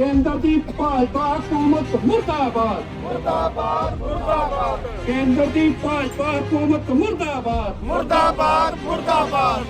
ਕੇਂਦਰ ਦੀ ਭਾਜਪਾ ਹਕੂਮਤ ਮੁਰਦਾਬਾਦ। ਮੁਰਦਾਬਾਦ ਮੁਰਦਾਬਾਦ। ਕੇਂਦਰ ਦੀ ਭਾਜਪਾ ਹਕੂਮਤ ਮੁਰਦਾਬਾਦ। ਮੁਰਦਾਬਾਦ ਮੁਰਦਾਬਾਦ।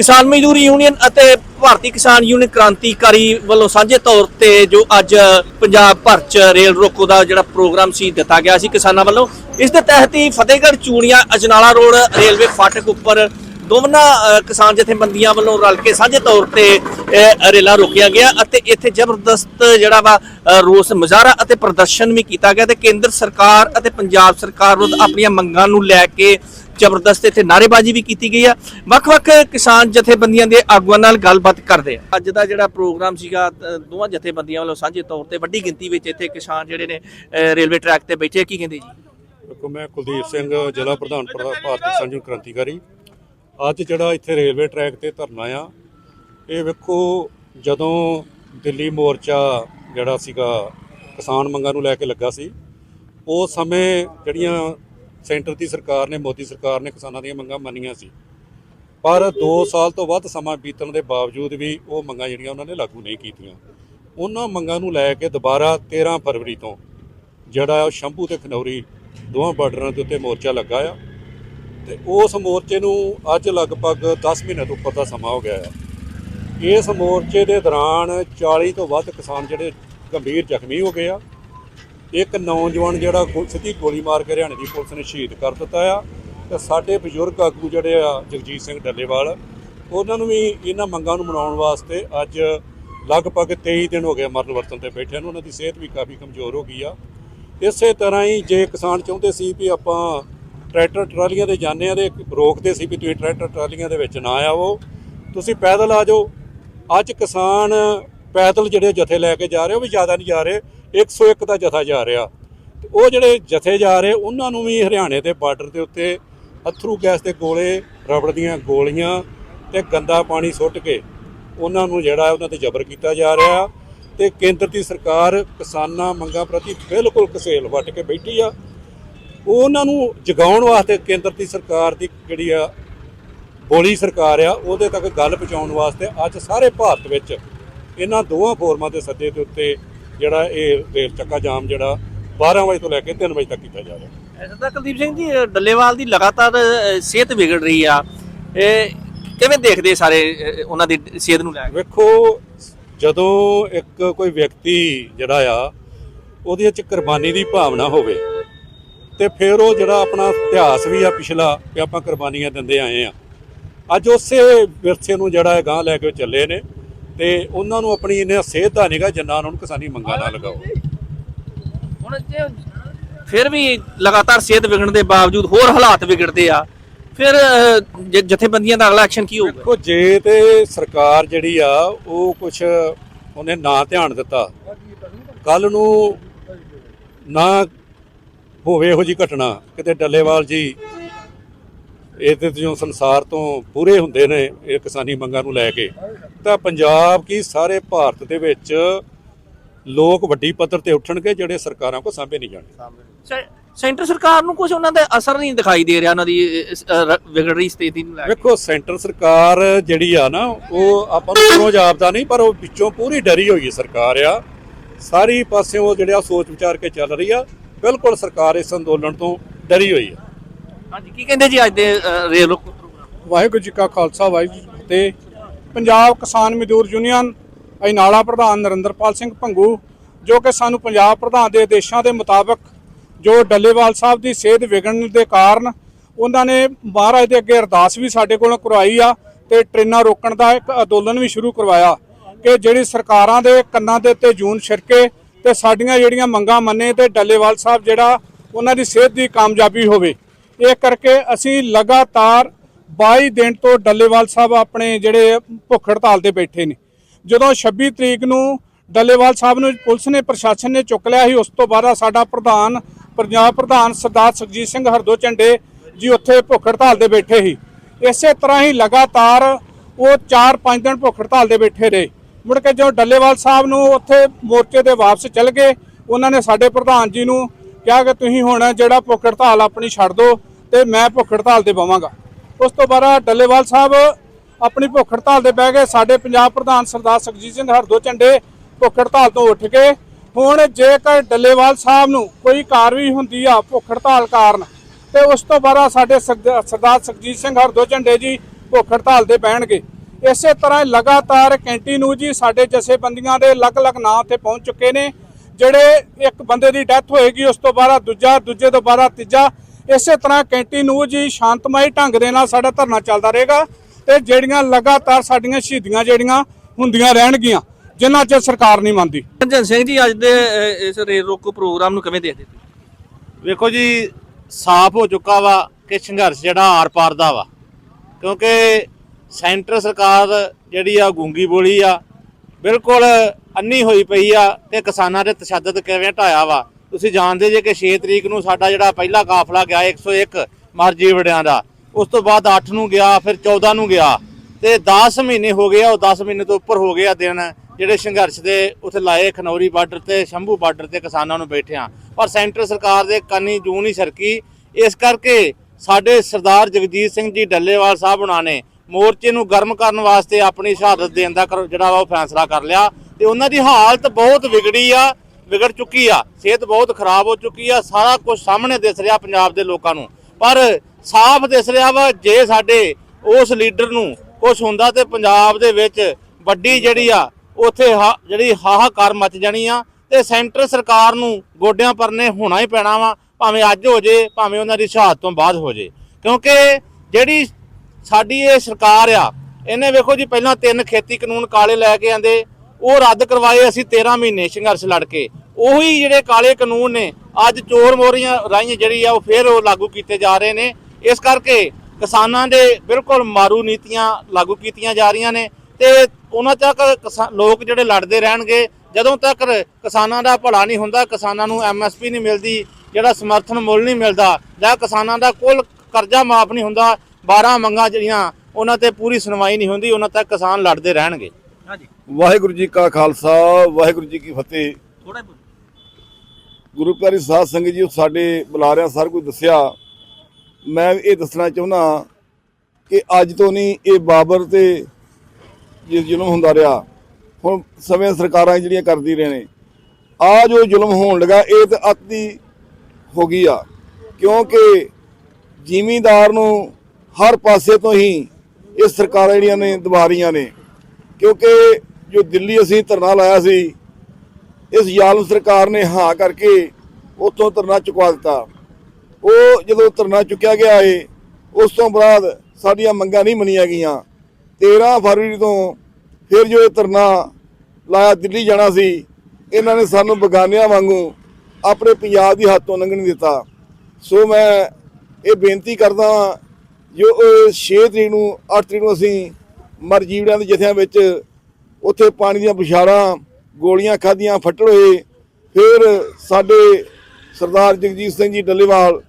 ਕਿਸਾਨ ਮਜ਼ਦੂਰ ਯੂਨੀਅਨ ਅਤੇ ਭਾਰਤੀ ਕਿਸਾਨ ਯੂਨੀਅਨ ਕ੍ਰਾਂਤੀਕਾਰੀ ਵੱਲੋਂ ਸਾਂਝੇ ਤੌਰ ਤੇ ਜੋ ਅੱਜ ਪੰਜਾਬ ਭਰ ਚ ਰੇਲ ਰੋਕੋ ਦਾ ਜਿਹੜਾ ਪ੍ਰੋਗਰਾਮ ਸੀ ਦਿੱਤਾ ਗਿਆ ਸੀ ਕਿਸਾਨਾਂ ਵੱਲੋਂ ਇਸ ਦੇ ਤਹਿਤ ਹੀ ਫਤਿਹਗੜ੍ਹ ਚੂੜੀਆਂ ਅਜਨਾਲਾ ਰੋਡ ਰੇਲਵੇ ਫਾਟਕ ਉੱਪਰ ਦੋਵਾਂ ਕਿਸਾਨ ਜਥੇਬੰਦੀਆਂ ਵੱਲੋਂ ਰਲ ਕੇ ਸਾਂਝੇ ਤੌਰ ਤੇ ਅ, ਰੇਲਾਂ ਰੋਕਿਆ ਗਿਆ ਅਤੇ ਇੱਥੇ ਜ਼ਬਰਦਸਤ ਜਿਹੜਾ ਵਾ ਰੋਸ ਮੁਜ਼ਾਹਰਾ ਅਤੇ ਪ੍ਰਦਰਸ਼ਨ ਵੀ ਕੀਤਾ ਗਿਆ ਤੇ ਕੇਂਦਰ ਸਰਕਾਰ ਅਤੇ ਪੰਜਾਬ ਸਰਕਾਰ ਵਿਰੁੱਧ ਆਪਣੀਆਂ ਮੰਗਾਂ ਨੂੰ ਲੈ ਕੇ ਜ਼ਬਰਦਸਤ ਇੱਥੇ ਨਾਅਰੇਬਾਜ਼ੀ ਵੀ ਕੀਤੀ ਗਈ ਆ। ਵੱਖ-ਵੱਖ ਕਿਸਾਨ ਜਥੇਬੰਦੀਆਂ ਦੇ ਆਗੂਆਂ ਨਾਲ ਗੱਲਬਾਤ ਕਰਦੇ ਆ। ਅੱਜ ਦਾ ਜਿਹੜਾ ਪ੍ਰੋਗਰਾਮ ਸੀਗਾ ਦੋਵਾਂ ਜਥੇਬੰਦੀਆਂ ਵੱਲੋਂ ਸਾਂਝੇ ਤੌਰ ਤੇ ਵੱਡੀ ਗਿਣਤੀ ਵਿੱਚ ਇੱਥੇ ਕਿਸਾਨ ਜਿਹੜੇ ਨੇ ਰੇਲਵੇ ਟਰੈਕ ਤੇ ਬੈਠੇ ਆ। ਕੀ ਕਹਿੰਦੇ ਜੀ? ਦੇਖੋ, ਮੈਂ ਕੁਲਦੀਪ ਸਿੰਘ, ਜ਼ਿਲ੍ਹਾ ਪ੍ਰਧਾਨ ਭਾਰਤੀ ਕਿਸਾਨ ਕ੍ਰਾਂਤੀਕਾਰੀ। ਅੱਜ ਜਿਹੜਾ ਇੱਥੇ ਰੇਲਵੇ ਟਰੈਕ ਤੇ ਧਰਨਾ ਆ, ਇਹ ਵੇਖੋ, ਜਦੋਂ ਦਿੱਲੀ ਮੋਰਚਾ ਜਿਹੜਾ ਸੀਗਾ, ਕਿਸਾਨ ਮੰਗਾਂ ਨੂੰ ਲੈ ਕੇ ਲੱਗਾ ਸੀ, ਉਸ ਸਮੇਂ ਜਿਹੜੀਆਂ ਸੈਂਟਰ ਦੀ ਸਰਕਾਰ ਨੇ, ਮੋਦੀ ਸਰਕਾਰ ਨੇ ਕਿਸਾਨਾਂ ਦੀਆਂ ਮੰਗਾਂ ਮੰਨੀਆਂ ਸੀ। ਪਰ 2 ਸਾਲ ਤੋਂ ਵੱਧ ਸਮਾਂ ਬੀਤਣ ਦੇ ਬਾਵਜੂਦ ਵੀ ਉਹ ਮੰਗਾਂ ਜਿਹੜੀਆਂ ਉਹਨਾਂ ਨੇ ਲਾਗੂ ਨਹੀਂ ਕੀਤੀਆਂ। ਉਹਨਾਂ ਮੰਗਾਂ ਨੂੰ ਲੈ ਕੇ ਦੁਬਾਰਾ 13 ਫਰਵਰੀ ਤੋਂ ਜਿਹੜਾ ਉਹ ਸ਼ੰਭੂ ਤੇ ਖਨੌਰੀ ਦੋਵਾਂ ਬਾਰਡਰਾਂ ਦੇ ਉੱਤੇ ਮੋਰਚਾ ਲੱਗਾ ਆ ਤੇ ਉਸ ਮੋਰਚੇ ਨੂੰ ਅੱਜ ਲਗਭਗ 10 ਮਹੀਨੇ ਤੋਂ ਉੱਪਰ ਦਾ ਸਮਾਂ ਹੋ ਗਿਆ ਆ। ਇਸ ਮੋਰਚੇ ਦੇ ਦੌਰਾਨ 40 ਤੋਂ ਵੱਧ ਕਿਸਾਨ ਜਿਹੜੇ ਗੰਭੀਰ ਜ਼ਖਮੀ ਹੋ ਗਏ ਆ। ਇੱਕ ਨੌਜਵਾਨ ਜਿਹੜਾ ਸਿੱਧੀ ਗੋਲੀ ਮਾਰ ਕੇ ਹਰਿਆਣੇ ਦੀ ਪੁਲਿਸ ਨੇ ਸ਼ਹੀਦ ਕਰ ਦਿੱਤਾ ਆ। ਤੇ ਸਾਡੇ ਬਜ਼ੁਰਗ ਆਗੂ ਜਿਹੜੇ ਆ, ਜਗਜੀਤ ਸਿੰਘ ਡੱਲੇਵਾਲ, ਉਹਨਾਂ ਨੂੰ ਵੀ ਇਹਨਾਂ ਮੰਗਾਂ ਨੂੰ ਮਨਾਉਣ ਵਾਸਤੇ ਅੱਜ ਲਗਭਗ 23 ਦਿਨ ਹੋ ਗਏ ਮਰਨ ਵਰਤਨ ਤੇ ਬੈਠੇ ਨੂੰ। ਉਹਨਾਂ ਦੀ ਸਿਹਤ ਵੀ ਕਾਫੀ ਕਮਜ਼ੋਰ ਹੋ ਗਈ ਆ। ਇਸੇ ਤਰ੍ਹਾਂ ਹੀ ਜੇ ਕਿਸਾਨ ਚਾਹੁੰਦੇ ਸੀ ਵੀ ਆਪਾਂ ਟਰੈਕਟਰ ਟਰਾਲੀਆਂ ਤੇ ਜਾਂਦੇ ਆ ਤੇ ਰੋਕਦੇ ਸੀ ਵੀ ਤੁਸੀਂ ਟਰੈਕਟਰ ਟਰਾਲੀਆਂ ਦੇ ਵਿੱਚ ਨਾ ਆਵੋ, ਤੁਸੀਂ ਪੈਦਲ ਆ ਜਾਓ। ਅੱਜ ਕਿਸਾਨ ਪੈਦਲ ਜਿਹੜੇ ਜਥੇ ਲੈ ਕੇ ਜਾ ਰਹੇ, ਉਹ ਵੀ ਜ਼ਿਆਦਾ ਨਹੀਂ ਜਾ ਰਹੇ। 101 ਦਾ ਜਥਾ ਜਾ ਰਿਹਾ। ਤੇ ਉਹ ਜਿਹੜੇ ਜਥੇ ਜਾ ਰਹੇ, ਉਹਨਾਂ ਨੂੰ ਵੀ ਹਰਿਆਣੇ ਦੇ ਬਾਰਡਰ ਦੇ ਉੱਤੇ ਅਥਰੂ ਗੈਸ ਦੇ ਗੋਲੇ ਰਬੜ ਦੀਆਂ ਗੋਲੀਆਂ ਤੇ ਗੰਦਾ ਪਾਣੀ ਸੁੱਟ ਕੇ ਉਹਨਾਂ ਨੂੰ ਜਿਹੜਾ ਉਹਨਾਂ ਤੇ ਜ਼ਬਰ ਕੀਤਾ ਜਾ ਰਿਹਾ। ਤੇ ਕੇਂਦਰ ਦੀ ਸਰਕਾਰ ਕਿਸਾਨਾਂ ਮੰਗਾਂ ਪ੍ਰਤੀ ਬਿਲਕੁਲ ਕਸੇਲ ਵੱਟ ਕੇ ਬੈਠੀ ਆ। ਉਹਨਾਂ ਨੂੰ ਜਗਾਉਣ ਵਾਸਤੇ ਕੇਂਦਰ ਦੀ ਸਰਕਾਰ ਦੀ ਜਿਹੜੀ ਆ ਬੋਲੀ ਸਰਕਾਰ ਆ, ਉਹਦੇ ਤੱਕ ਗੱਲ ਪਹੁੰਚਾਉਣ ਵਾਸਤੇ ਅੱਜ ਸਾਰੇ ਭਾਰਤ ਵਿੱਚ ਇਹਨਾਂ ਦੋਵਾਂ ਫੋਰਮਾਂ ਦੇ ਸੱਦੇ ਦੇ ਉੱਤੇ ਜਿਹੜਾ ਇਹ ਰੇਲ ਚੱਕਾ ਜਾਮ ਜਿਹੜਾ 12 ਵਜੇ ਤੋਂ ਲੈ ਕੇ 3 ਵਜੇ ਤੱਕ ਕੀਤਾ ਜਾ ਰਿਹਾ। ਐਸਾ ਤਾਂ ਕੁਲਦੀਪ ਸਿੰਘ ਜੀ ਡੱਲੇਵਾਲ ਦੀ ਲਗਾਤਾਰ ਸਿਹਤ ਵਿਗੜ ਰਹੀ ਆ। ਇਹ ਕਿਵੇਂ ਦੇਖਦੇ ਸਾਰੇ ਉਹਨਾਂ ਦੀ ਸਿਹਤ ਨੂੰ ਲੈ ਕੇ? ਵੇਖੋ ਜਦੋਂ ਇੱਕ ਕੋਈ ਵਿਅਕਤੀ ਜਿਹੜਾ ਆ ਉਹਦੇ ਵਿੱਚ ਕੁਰਬਾਨੀ ਦੀ ਭਾਵਨਾ ਹੋਵੇ ਤੇ ਫਿਰ ਉਹ ਜਿਹੜਾ ਆਪਣਾ ਇਤਿਹਾਸ ਵੀ ਆ ਪਿਛਲਾ ਕਿ ਆਪਾਂ ਕੁਰਬਾਨੀਆਂ ਦਿੰਦੇ ਆਏ ਆ। ਅੱਜ ਉਸੇ ਵਿਰਸੇ ਨੂੰ ਜਿਹੜਾ ਹੈ ਗਾਂ ਲੈ ਕੇ ਚੱਲੇ ਨੇ। ਤੇ ਉਹਨਾਂ ਨੂੰ ਆਪਣੀ ਇਹਨੇ ਸਿਹਤ ਦਾ ਨਿਗਾ ਜਿੰਨਾ ਉਹਨਾਂ ਨੂੰ ਕਿਸਾਨੀ ਮੰਗਾਂ ਨਾਲ ਲਗਾਓ। ਹੁਣ ਜੇ ਫਿਰ ਵੀ ਲਗਾਤਾਰ ਸਿਹਤ ਵਿਗੜਨ ਦੇ ਬਾਵਜੂਦ ਹੋਰ ਹਾਲਾਤ ਵਿਗੜਦੇ ਆ ਫਿਰ ਜਥੇਬੰਦੀਆਂ ਦਾ ਅਗਲਾ ਐਕਸ਼ਨ ਕੀ ਹੋਊਗਾ? ਦੇਖੋ ਜੇ ਤੇ ਸਰਕਾਰ ਜਿਹੜੀ ਆ ਉਹ ਕੁਝ ਉਹਨੇ ਨਾ ਧਿਆਨ ਦਿੱਤਾ ਕੱਲ ਨੂੰ ਨਾ ਹੋਵੇ ਇਹੋ ਜੀ ਘਟਨਾ ਕਿਤੇ ਡੱਲੇਵਾਲ ਜੀ ਇਹਦੇ ਤੋਂ ਸੰਸਾਰ ਤੋਂ ਪੂਰੇ ਹੁੰਦੇ ਨੇ ਇਹ ਕਿਸਾਨੀ ਮੰਗਾਂ ਨੂੰ ਲੈ ਕੇ ਤਾਂ ਪੰਜਾਬ ਕੀ ਸਾਰੇ ਭਾਰਤ ਦੇ ਵਿੱਚ ਲੋਕ ਵੱਡੀ ਪੱਧਰ ਤੇ ਉੱਠਣਗੇ ਜਿਹੜੇ ਸਰਕਾਰਾਂ ਕੋ ਸਾਂਭੇ ਨਹੀਂ ਜਾਣਗੇ? ਸੈਂਟਰ ਸਰਕਾਰ ਨੂੰ ਕੁਝ ਉਹਨਾਂ ਦਾ ਅਸਰ ਨਹੀਂ ਦਿਖਾਈ ਦੇ ਰਿਹਾ ਉਹਨਾਂ ਦੀ ਵਿਗੜ ਰਹੀ ਸਥਿਤੀ ਨੂੰ ਲੈ ਕੇ। ਵੇਖੋ ਸੈਂਟਰ ਸਰਕਾਰ ਜਿਹੜੀ ਆ ਨਾ ਉਹ ਆਪਾਂ ਨੂੰ ਕਿਉਂ ਜਾਪਦਾ ਨਹੀਂ ਪਰ ਉਹ ਵਿੱਚੋਂ ਪੂਰੀ ਡਰੀ ਹੋਈ ਹੈ ਸਰਕਾਰ ਆ। ਸਾਰੀ ਪਾਸਿਓਂ ਜਿਹੜਾ ਸੋਚ ਵਿਚਾਰ ਕੇ ਚੱਲ ਰਹੀ ਆ ਬਿਲਕੁਲ ਸਰਕਾਰ ਇਸ ਅੰਦੋਲਨ ਤੋਂ ਡਰੀ ਹੋਈ ਆ। ਹਾਂਜੀ, ਕੀ ਕਹਿੰਦੇ ਜੀ ਅੱਜ ਦੇ ਰੇਲ ਰੋਕੋ ਪ੍ਰੋਗਰਾਮ? ਵਾਹਿਗੁਰੂ ਜੀ ਕਾ ਖਾਲਸਾ, ਵਾਹਿਗੁਰੂ ਜੀ ਕੀ ਫਤਿਹ। ਪੰਜਾਬ ਕਿਸਾਨ ਮਜ਼ਦੂਰ ਯੂਨੀਅਨ ਅਜਨਾਲਾ ਪ੍ਰਧਾਨ ਨਰਿੰਦਰਪਾਲ ਸਿੰਘ ਭੰਗੂ, ਜੋ ਕਿ ਸਾਨੂੰ ਪੰਜਾਬ ਪ੍ਰਧਾਨ ਦੇ ਆਦੇਸ਼ਾਂ ਦੇ ਮੁਤਾਬਕ ਜੋ ਡੱਲੇਵਾਲ ਸਾਹਿਬ ਦੀ ਸਿਹਤ ਵਿਗੜਨ ਦੇ ਕਾਰਨ ਉਹਨਾਂ ਨੇ ਮਹਾਰਾਜ ਦੇ ਅੱਗੇ ਅਰਦਾਸ ਵੀ ਸਾਡੇ ਕੋਲੋਂ ਕਰਵਾਈ ਆ ਤੇ ਟ੍ਰੇਨਾਂ ਰੋਕਣ ਦਾ ਇੱਕ ਅੰਦੋਲਨ ਵੀ ਸ਼ੁਰੂ ਕਰਵਾਇਆ ਕਿ ਜਿਹੜੀ ਸਰਕਾਰਾਂ ਦੇ ਕੰਨਾਂ ਦੇ ਉੱਤੇ ਜੂਨ ਛਿੜਕੇ ਤੇ ਸਾਡੀਆਂ ਜਿਹੜੀਆਂ ਮੰਗਾਂ ਮੰਨੇ ਤੇ ਡੱਲੇਵਾਲ ਸਾਹਿਬ ਜਿਹੜਾ ਉਹਨਾਂ ਦੀ ਸਿਹਤ ਦੀ ਕਾਮਯਾਬੀ ਹੋਵੇ। ਇਹ ਕਰਕੇ ਅਸੀਂ ਲਗਾਤਾਰ 22 ਦਿਨ ਤੋਂ ਡੱਲੇਵਾਲ ਸਾਹਿਬ ਆਪਣੇ ਜਿਹੜੇ ਭੁੱਖ ਹੜਤਾਲ ਤੇ ਬੈਠੇ ਨੇ। ਜਦੋਂ 26 ਤਰੀਕ ਨੂੰ ਡੱਲੇਵਾਲ ਸਾਹਿਬ ਨੂੰ ਪੁਲਿਸ ਨੇ, ਪ੍ਰਸ਼ਾਸਨ ਨੇ ਚੁੱਕ ਲਿਆ ਸੀ, ਉਸ ਤੋਂ ਬਾਅਦ ਸਾਡਾ ਪ੍ਰਧਾਨ, ਪੰਜਾਬ ਪ੍ਰਧਾਨ ਸਰਦਾਰ ਸੁਖਜੀਤ ਸਿੰਘ ਹਰਦੋ ਝੰਡੇ ਜੀ ਉੱਥੇ ਭੁੱਖ ਹੜਤਾਲ ਤੇ ਬੈਠੇ ਸੀ। ਇਸੇ ਤਰ੍ਹਾਂ ਹੀ ਲਗਾਤਾਰ ਉਹ 4-5 ਦਿਨ ਭੁੱਖ ਹੜਤਾਲ ਦੇ ਬੈਠੇ ਰਹੇ। ਮੁੜ ਕੇ ਜਦੋਂ ਡੱਲੇਵਾਲ ਸਾਹਿਬ ਨੂੰ ਉੱਥੇ ਮੋਰਚੇ ਤੇ ਵਾਪਸ ਚੱਲ ਗਏ, ਉਹਨਾਂ ਨੇ ਸਾਡੇ ਪ੍ਰਧਾਨ ਜੀ ਨੂੰ ਕਿਹਾ ਕਿ ਤੁਸੀਂ ਹੁਣ ਜਿਹੜਾ ਭੁੱਖ ਹੜਤਾਲ ਆਪਣੀ ਛੱਡ ਦਿਓ ਤੇ ਮੈਂ ਭੁੱਖ ਹੜਤਾਲ ਤੇ ਬਵਾਂਗਾ। ਉਸ ਤੋਂ ਬਾਅਦ ਡੱਲੇਵਾਲ ਸਾਹਿਬ ਆਪਣੀ ਭੁੱਖ ਹੜਤਾਲ ਤੇ ਬਹਿ ਗਏ। ਸਾਡੇ ਪੰਜਾਬ ਪ੍ਰਧਾਨ ਸਰਦਾਰ ਸੁਖਜੀਤ ਸਿੰਘ ਹਰਦੋ ਝੰਡੇ ਭੁੱਖ ਹੜਤਾਲ ਤੋਂ ਉੱਠ ਕੇ ਹੁਣ ਜੇਕਰ ਡੱਲੇਵਾਲ ਸਾਹਿਬ ਨੂੰ ਕੋਈ ਕਾਰਵਾਈ ਹੁੰਦੀ ਆ ਭੁੱਖ ਹੜਤਾਲ ਕਾਰਨ, ਤੇ ਉਸ ਤੋਂ ਬਾਅਦ ਸਾਡੇ ਸਰਦਾਰ ਸੁਖਜੀਤ ਸਿੰਘ ਹਰਦੋ ਝੰਡੇ ਜੀ ਭੁੱਖ ਹੜਤਾਲ ਤੇ ਬਹਿਣਗੇ। ਇਸੇ ਤਰ੍ਹਾਂ ਲਗਾਤਾਰ ਕੈਂਟੀਨੂ ਜੀ ਸਾਡੇ ਜਥੇਬੰਦੀਆਂ ਦੇ ਅਲੱਗ-ਅਲੱਗ ਨਾਂ ਤੇ ਪਹੁੰਚ ਚੁੱਕੇ ਨੇ, ਜਿਹੜੇ ਇੱਕ ਬੰਦੇ ਦੀ ਡੈਥ ਹੋਏਗੀ, ਉਸ ਤੋਂ ਬਾਅਦ ਦੂਜਾ, ਦੂਜੇ ਤੋਂ ਬਾਅਦ ਤੀਜਾ ਇਸੇ ਤਰ੍ਹਾਂ ਕੈਂਟੀਨੂ ਜੀ ਸ਼ਾਂਤਮਈ ਢੰਗ ਦੇ ਨਾਲ ਸਾਡਾ ਧਰਨਾ ਚੱਲਦਾ ਰਹੇਗਾ ਤੇ ਜਿਹੜੀਆਂ ਲਗਾਤਾਰ ਸਾਡੀਆਂ ਸ਼ਹੀਦੀਆਂ ਜਿਹੜੀਆਂ ਹੁੰਦੀਆਂ ਰਹਿਣਗੀਆਂ ਜਿਨ੍ਹਾਂ ਚ ਸਰਕਾਰ ਨਹੀਂ ਮੰਨਦੀ। ਰੰਜਨ ਸਿੰਘ ਜੀ ਅੱਜ ਦੇ ਇਸ ਰੇਲ ਰੋਕੋ ਪ੍ਰੋਗਰਾਮ ਨੂੰ ਕਿਵੇਂ ਦੇਖਦੇ ਤੁਸੀਂ? ਵੇਖੋ ਜੀ ਸਾਫ਼ ਹੋ ਚੁੱਕਾ ਵਾ ਕਿ ਸੰਘਰਸ਼ ਜਿਹੜਾ ਆਰ-ਪਾਰ ਦਾ ਵਾ। ਕਿਉਂਕਿ ਸੈਂਟਰ ਸਰਕਾਰ ਜਿਹੜੀ ਆ ਗੂੰਗੀ ਬੋਲੀ ਆ ਬਿਲਕੁਲ ਅੰਨੀ ਹੋਈ ਪਈ ਆ ਤੇ ਕਿਸਾਨਾਂ ਦੇ ਤਸ਼ੱਦਦ ਕਿਵੇਂ ਢਾਇਆ ਵਾ। ਤੁਸੀਂ ਜਾਣਦੇ ਜੇ ਕਿ 6 ਤਰੀਕ ਨੂੰ ਸਾਡਾ ਜਿਹੜਾ ਪਹਿਲਾ ਕਾਫਲਾ ਗਿਆ 101 ਮਰਜ਼ੀ ਵੜਿਆਂ ਦਾ, ਉਸ ਤੋਂ ਬਾਅਦ 8 ਨੂੰ ਗਿਆ, ਫਿਰ 14 ਨੂੰ ਗਿਆ, ਤੇ 10 ਮਹੀਨੇ ਹੋ ਗਏ ਆ, ਉਹ 10 ਮਹੀਨੇ ਤੋਂ ਉੱਪਰ ਹੋ ਗਏ ਆ ਦਿਨ, ਜਿਹੜੇ ਸੰਘਰਸ਼ ਦੇ ਉੱਥੇ ਲਾਏ ਖਨੌਰੀ ਬਾਰਡਰ ਤੇ, ਸ਼ੰਭੂ ਬਾਰਡਰ ਤੇ ਕਿਸਾਨਾਂ ਨੂੰ ਬੈਠਿਆਂ ਪਰ ਸੈਂਟਰ ਸਰਕਾਰ ਦੇ ਕੰਨੀ ਜੂਨ ਹੀ ਸਰਕੀ। ਇਸ ਕਰਕੇ ਸਾਡੇ ਸਰਦਾਰ ਜਗਜੀਤ ਸਿੰਘ ਜੀ ਡੱਲੇਵਾਲ ਸਾਹਿਬ ਉਹਨਾਂ ਨੇ ਮੋਰਚੇ ਨੂੰ ਗਰਮ ਕਰਨ ਵਾਸਤੇ ਆਪਣੀ ਸ਼ਹਾਦਤ ਦੇਣ ਦਾ ਕਰ- ਜਿਹੜਾ ਵਾ ਉਹ ਫੈਸਲਾ ਕਰ ਲਿਆ। ਤੇ ਉਹਨਾਂ ਦੀ ਹਾਲਤ ਬਹੁਤ ਵਿਗੜੀ ਆ। ਵਿਗੜ ਚੁੱਕੀ ਆ, ਸਿਹਤ ਬਹੁਤ ਖਰਾਬ ਹੋ ਚੁੱਕੀ ਆ, ਸਾਰਾ ਕੁਝ ਸਾਹਮਣੇ ਦਿਸ ਰਿਹਾ ਪੰਜਾਬ ਦੇ ਲੋਕਾਂ ਨੂੰ। ਪਰ ਸਾਫ਼ ਦਿਸ ਰਿਹਾ ਵਾ, ਜੇ ਸਾਡੇ ਉਸ ਲੀਡਰ ਨੂੰ ਕੁਝ ਹੁੰਦਾ ਤੇ ਪੰਜਾਬ ਦੇ ਵਿੱਚ ਵੱਡੀ ਜਿਹੜੀ ਆ, ਉਥੇ ਜਿਹੜੀ ਹਾਹਾਕਾਰ ਮਚ ਜਾਣੀ ਆ ਤੇ ਸੈਂਟਰ ਸਰਕਾਰ ਨੂੰ ਗੋਡਿਆਂ ਪਰਨੇ ਹੋਣਾ ਹੀ ਪੈਣਾ ਵਾ, ਭਾਵੇਂ ਅੱਜ ਹੋ ਜੇ, ਭਾਵੇਂ ਉਹਨਾਂ ਦੀ ਸ਼ਹਾਦਤ ਤੋਂ ਬਾਅਦ ਹੋ ਜੇ। ਕਿਉਂਕਿ ਜਿਹੜੀ ਸਾਡੀ ਇਹ ਸਰਕਾਰ ਆ, ਇਹਨੇ ਵੇਖੋ ਜੀ, ਪਹਿਲਾਂ ਤਿੰਨ ਖੇਤੀ ਕਾਨੂੰਨ ਕਾਲੇ ਲੈ ਕੇ ਆਂਦੇ, ਉਹ ਰੱਦ ਕਰਵਾਏ ਅਸੀਂ 13 ਮਹੀਨੇ ਸੰਘਰਸ਼ ਲੜ ਕੇ। ਉਹੀ ਜਿਹੜੇ ਕਾਲੇ ਕਾਨੂੰਨ ਨੇ ਅੱਜ ਚੋਰ ਮੋਰੀਆਂ ਰਾਹੀਂ ਜਿਹੜੀ ਆ ਉਹ ਫੇਰ ਉਹ ਲਾਗੂ ਕੀਤੇ ਜਾ ਰਹੇ ਨੇ। ਇਸ ਕਰਕੇ ਕਿਸਾਨਾਂ ਦੇ ਬਿਲਕੁਲ ਮਾਰੂ ਨੀਤੀਆਂ ਲਾਗੂ ਕੀਤੀਆਂ ਜਾ ਰਹੀਆਂ ਨੇ ਤੇ ਉਹਨਾਂ ਤੱਕ ਲੋਕ ਜਿਹੜੇ ਲੜਦੇ ਰਹਿਣਗੇ ਜਦੋਂ ਤੱਕ ਕਿਸਾਨਾਂ ਦਾ ਭਲਾ ਨਹੀਂ ਹੁੰਦਾ ਕਿਸਾਨਾਂ ਨੂੰ ਐਮਐਸਪੀ ਨਹੀਂ ਮਿਲਦੀ ਜਿਹੜਾ ਸਮਰਥਨ ਮੁੱਲ ਨਹੀਂ ਮਿਲਦਾ ਜਾਂ ਕਿਸਾਨਾਂ ਦਾ ਕੁੱਲ ਕਰਜ਼ਾ ਮਾਫ ਨਹੀਂ ਹੁੰਦਾ 12 ਮੰਗਾਂ ਜਿਹੜੀਆਂ ਉਹਨਾਂ ਤੇ ਪੂਰੀ ਸੁਣਵਾਈ ਨਹੀਂ ਹੁੰਦੀ ਉਹਨਾਂ ਤੱਕ ਕਿਸਾਨ ਲੜਦੇ ਰਹਿਣਗੇ। ਹਾਂਜੀ ਵਾਹਿਗੁਰੂ ਜੀ ਕਾ ਖਾਲਸਾ ਵਾਹਿਗੁਰੂ ਜੀ ਕੀ ਫਤਿਹ। ਥੋੜਾ ਗੁਰੂ ਪਿਆਰੀ ਸਾਧ ਸੰਗਤ ਜੀ ਸਾਡੇ ਬੁਲਾਰਿਆਂ ਸਾਰ ਕੁਝ ਦੱਸਿਆ। ਮੈਂ ਇਹ ਦੱਸਣਾ ਚਾਹੁੰਦਾ ਕਿ ਅੱਜ ਤੋਂ ਨਹੀਂ, ਇਹ ਬਾਬਰ ਤੇ ਜੇ ਜ਼ੁਲਮ ਹੁੰਦਾ ਰਿਹਾ। ਹੁਣ ਸਮੇਂ ਸਰਕਾਰਾਂ ਜਿਹੜੀਆਂ ਕਰਦੀ ਰਹੇ ਨੇ ਆ ਜੋ ਜ਼ੁਲਮ ਹੋਣ ਲੱਗਾ, ਇਹ ਤਾਂ ਅਤੀ ਹੋ ਗਈ ਆ। ਕਿਉਂਕਿ ਜ਼ਿਮੀਂਦਾਰ ਨੂੰ ਹਰ ਪਾਸੇ ਤੋਂ ਹੀ ਇਹ ਸਰਕਾਰਾਂ ਜਿਹੜੀਆਂ ਨੇ ਦਬਾ ਰਹੀਆਂ ਨੇ। ਕਿਉਂਕਿ ਜੋ ਦਿੱਲੀ ਅਸੀਂ ਧਰਨਾ ਲਾਇਆ ਸੀ ਇਸ ਜ਼ਾਲਮ ਸਰਕਾਰ ਨੇ ਹਾਂ ਕਰਕੇ ਉੱਥੋਂ ਧਰਨਾ ਚੁਕਵਾ ਦਿੱਤਾ। ਉਹ ਜਦੋਂ ਧਰਨਾ ਚੁੱਕਿਆ ਗਿਆ ਏ, ਉਸ ਤੋਂ ਬਾਅਦ ਸਾਡੀਆਂ ਮੰਗਾਂ ਨਹੀਂ ਮੰਨੀਆਂ ਗਈਆਂ। 13 ਫਰਵਰੀ ਤੋਂ ਫਿਰ ਜੋ ਇਹ ਧਰਨਾ ਲਾਇਆ ਦਿੱਲੀ ਜਾਣਾ ਸੀ, ਇਹਨਾਂ ਨੇ ਸਾਨੂੰ ਬਗਾਨਿਆਂ ਵਾਂਗੂ ਆਪਣੇ ਪੰਜਾਬ ਦੀ ਹੱਥੋਂ ਲੰਘਣ ਦਿੱਤਾ। ਸੋ ਮੈਂ ਇਹ ਬੇਨਤੀ ਕਰਦਾ ਹਾਂ, ਜੋ 6 ਤਰੀਕ ਨੂੰ 8 ਤਰੀਕ ਨੂੰ ਅਸੀਂ ਮਰਜੀਵੜਿਆਂ ਦੇ ਜਥਿਆਂ ਵਿੱਚ ਉੱਥੇ ਪਾਣੀ ਦੀਆਂ ਬੁਸ਼ਾਰਾਂ ਗੋਲੀਆਂ ਖਾਧੀਆਂ ਫੱਟੜ ਹੋਏ। ਫਿਰ ਸਾਡੇ ਸਰਦਾਰ ਜਗਜੀਤ ਸਿੰਘ ਜੀ ਡੱਲੇਵਾਲ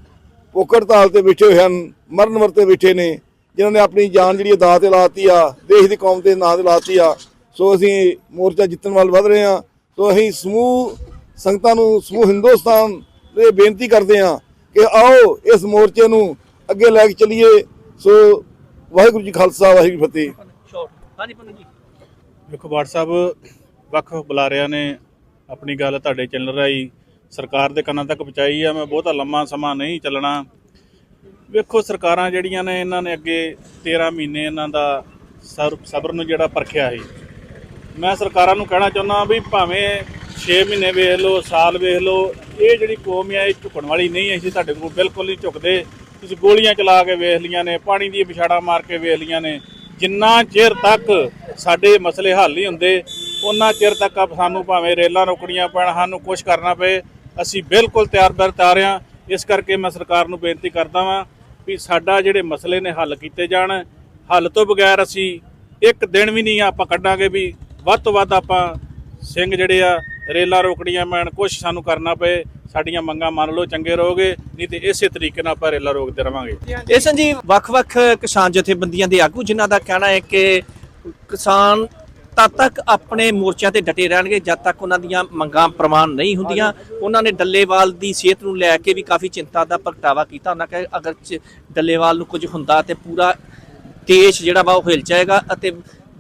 ਭੁੱਖ ਹੜਤਾਲ ਤੇ ਬੈਠੇ ਹੋਏ ਹਨ ਮਰਨ ਵਰਤੇ ਬੈਠੇ ਨੇ ਜਿਨ੍ਹਾਂ ਨੇ ਆਪਣੀ ਜਾਨ ਜਿਹੜੀ ਦਾਅ ਤੇ ਲਾਤੀ ਆ ਦੇਸ਼ ਦੀ ਕੌਮ ਦੇ ਨਾਂ ਤੇ ਲਾਤੀ ਆ। ਸੋ ਅਸੀਂ ਮੋਰਚਾ ਜਿੱਤਣ ਵੱਲ ਵਧ ਰਹੇ ਹਾਂ। ਸੋ ਅਸੀਂ ਸਮੂਹ ਸੰਗਤਾਂ ਨੂੰ ਸਮੂਹ ਹਿੰਦੁਸਤਾਨ ਦੇ ਬੇਨਤੀ ਕਰਦੇ ਹਾਂ ਕਿ ਆਓ ਇਸ ਮੋਰਚੇ ਨੂੰ ਅੱਗੇ ਲੈ ਕੇ ਚੱਲੀਏ। ਸੋ ਵਾਹਿਗੁਰੂ ਜੀ ਖਾਲਸਾ ਵਾਹਿਗੁਰੂ ਜੀ ਫਤਿਹ। ਹਾਂਜੀ ਪੰਨੂ ਜੀ। ਵੇਖੋ WhatsApp ਵੱਖ ਬੁਲਾਰਿਆਂ ਨੇ ਆਪਣੀ ਗੱਲ ਤੁਹਾਡੇ ਚੈਨਲ ਰਾਹੀਂ ਸਰਕਾਰ ਦੇ ਕੰਨਾਂ ਤੱਕ ਪਹੁੰਚਾਈ ਆ। ਮੈਂ ਬਹੁਤਾ ਲੰਮਾ ਸਮਾਂ ਨਹੀਂ ਚੱਲਣਾ। ਵੇਖੋ, ਸਰਕਾਰਾਂ ਜਿਹੜੀਆਂ ਨੇ, ਇਹਨਾਂ ਨੇ ਅੱਗੇ 13 ਮਹੀਨੇ ਇਹਨਾਂ ਦਾ ਸਰ- ਸਬਰ ਨੂੰ ਜਿਹੜਾ ਪਰਖਿਆ ਸੀ। ਮੈਂ ਸਰਕਾਰਾਂ ਨੂੰ ਕਹਿਣਾ ਚਾਹੁੰਦਾ ਵੀ ਭਾਵੇਂ 6 ਮਹੀਨੇ ਵੇਖ ਲਓ, ਸਾਲ ਵੇਖ ਲਓ, ਇਹ ਜਿਹੜੀ ਕੌਮ ਆ, ਇਹ ਝੁਕਣ ਵਾਲੀ ਨਹੀਂ ਹੈ। ਅਸੀਂ ਤੁਹਾਡੇ ਕੋਲ ਬਿਲਕੁਲ ਨਹੀਂ ਝੁਕਦੇ। ਤੁਸੀਂ ਗੋਲੀਆਂ ਚਲਾ ਕੇ ਵੇਖ ਲੀਆਂ ਨੇ, ਪਾਣੀ ਦੀ ਵਿਛਾੜਾ ਮਾਰ ਕੇ ਵੇਖ ਲੀਆਂ ਨੇ। ਜਿੰਨਾ ਚਿਰ ਤੱਕ ਸਾਡੇ ਮਸਲੇ ਹੱਲ ਨਹੀਂ ਹੁੰਦੇ ਉਹਨਾਂ ਚਿਰ ਤੱਕ ਆਪ- ਸਾਨੂੰ ਭਾਵੇਂ ਰੇਲਾਂ ਰੋਕਣੀਆਂ ਪੈਣ ਸਾਨੂੰ ਕੁਝ ਕਰਨਾ ਪਏ ਅਸੀਂ ਬਿਲਕੁਲ ਤਿਆਰ ਬਰ ਤਿਆਰ ਹਾਂ। ਇਸ ਕਰਕੇ ਮੈਂ ਸਰਕਾਰ ਨੂੰ ਬੇਨਤੀ ਕਰਦਾ ਵਾਂ ਵੀ ਸਾਡਾ ਜਿਹੜੇ ਮਸਲੇ ਨੇ ਹੱਲ ਕੀਤੇ ਜਾਣ। ਹੱਲ ਤੋਂ ਬਗੈਰ ਅਸੀਂ ਇੱਕ ਦਿਨ ਵੀ ਨਹੀਂ ਆਪਾਂ ਕੱਢਾਂਗੇ ਵੀ ਵੱਧ ਤੋਂ ਵੱਧ ਆਪਾਂ ਸਿੰਘ ਜਿਹੜੇ ਆ ਰੇਲਾਂ ਰੋਕਣੀਆਂ ਪੈਣ ਕੁਝ ਸਾਨੂੰ ਕਰਨਾ ਪਏ। ਸਾਡੀਆਂ ਮੰਗਾਂ ਮੰਨ ਲਓ ਚੰਗੇ ਰਹੋਗੇ ਨਹੀਂ ਤੇ ਇਸੇ ਤਰੀਕੇ ਨਾਲ ਆਪਾਂ ਰੇਲਾਂ ਰੋਕਦੇ ਰਵਾਂਗੇ। ਇਹ ਸੰਜੀਵ ਵੱਖ-ਵੱਖ ਕਿਸਾਨ ਜਥੇਬੰਦੀਆਂ ਦੇ ਆਗੂ ਜਿਨ੍ਹਾਂ ਦਾ ਕਹਿਣਾ ਹੈ ਕਿ ਕਿਸਾਨ ਤਦ ਤੱਕ ਆਪਣੇ ਮੋਰਚਿਆਂ ਤੇ ਡਟੇ ਰਹਿਣਗੇ, ਜਦ ਤੱਕ ਉਹਨਾਂ ਦੀਆਂ ਮੰਗਾਂ ਪ੍ਰਮਾਣ ਨਹੀਂ ਹੁੰਦੀਆਂ। ਉਹਨਾਂ ਨੇ ਡੱਲੇਵਾਲ ਦੀ ਸਿਹਤ ਨੂੰ ਲੈ ਕੇ ਵੀ ਕਾਫੀ ਚਿੰਤਾ ਦਾ ਪ੍ਰਗਟਾਵਾ ਕੀਤਾ। ਉਹਨਾਂ ਕਹੇ, ਅਗਰ ਚ- ਡੱਲੇਵਾਲ ਨੂੰ ਕੁਝ ਹੁੰਦਾ ਤੇ ਪੂਰਾ ਦੇਸ਼ ਜਿਹੜਾ ਵਾ ਉਹ ਹਿਲ ਜਾਏਗਾ ਅਤੇ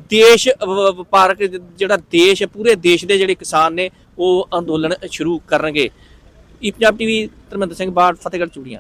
ਦੇਸ਼ ਵਪਾਰਕ ਜਿਹੜਾ ਦੇਸ਼ ਪੂਰੇ ਦੇਸ਼ ਦੇ ਜਿਹੜੇ ਕਿਸਾਨ ਨੇ, ਉਹ ਅੰਦੋਲਨ ਸ਼ੁਰੂ ਕਰਨਗੇ। E Punjab TV Dharminder Singh Baar Fatehgarh Churian.